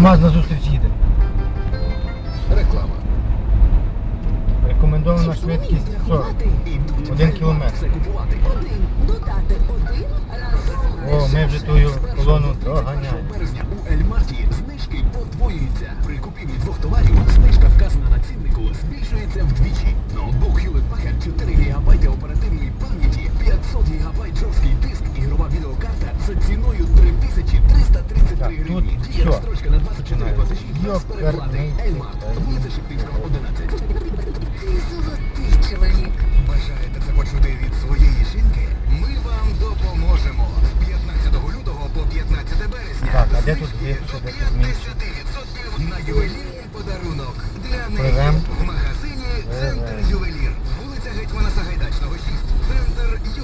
КАМАЗ на зустріч їде. Реклама. Рекомендована швидкість 40. Один кілометр. Один. Додати один. Разом. О, ми вже ту колону доганяємо. березня у Ельмарті знижки подвоюються. При купівлі двох товарів знижка вказана на ціннику збільшується вдвічі. Ноутбук Hewlett Packard 4 ГБ оперативної пам'яті, 500 ГБ жорсткий за ціною 3333 Так, гривні. всьо. розстрочка на 24 платежі без Йоперний переплати. Ельмарт, вулиця Шептицького, 11. Ти золотий чоловік. Бажаєте це почути від своєї жінки? Ми вам допоможемо. З 15 лютого по 15 березня. Так, а де тут є, менше? 50% на ювелірний подарунок для неї в магазині Центр Ювелір. Вулиця Гетьмана Сагайдачного, 6.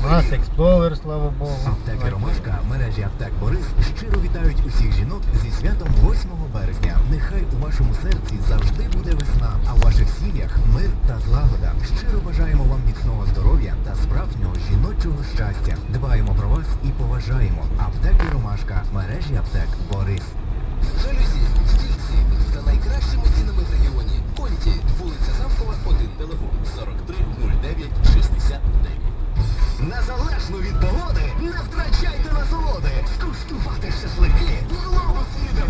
У нас експловер, слава Богу. Аптеки Ромашка мережі аптек Борис щиро вітають усіх жінок зі святом 8 березня. Нехай у вашому серці завжди буде весна, а в ваших сім'ях мир та злагода. Щиро бажаємо вам міцного здоров'я та справжнього жіночого щастя. Дбаємо про вас і поважаємо. Аптеки Ромашка мережі аптек Борис. Жалюзі, стільці за найкращими не втрачайте насолоди. Скуштувати шашлики. Глобус їде,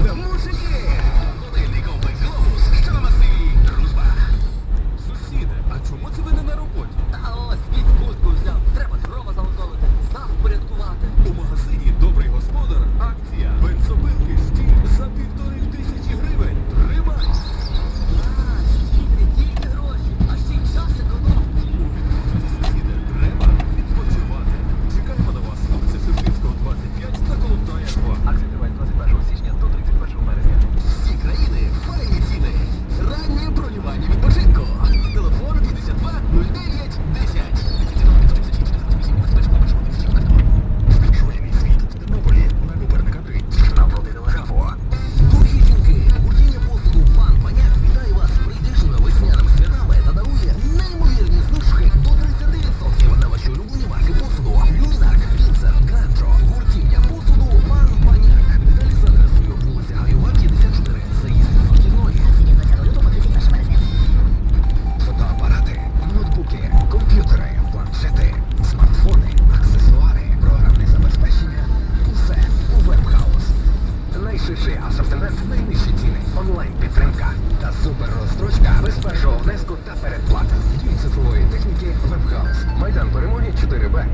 онлайн-підтримка та суперрозстрочка без першого внеску та передплата. Дій цифрової техніки Вебхаус. Майдан Перемоги 4Б.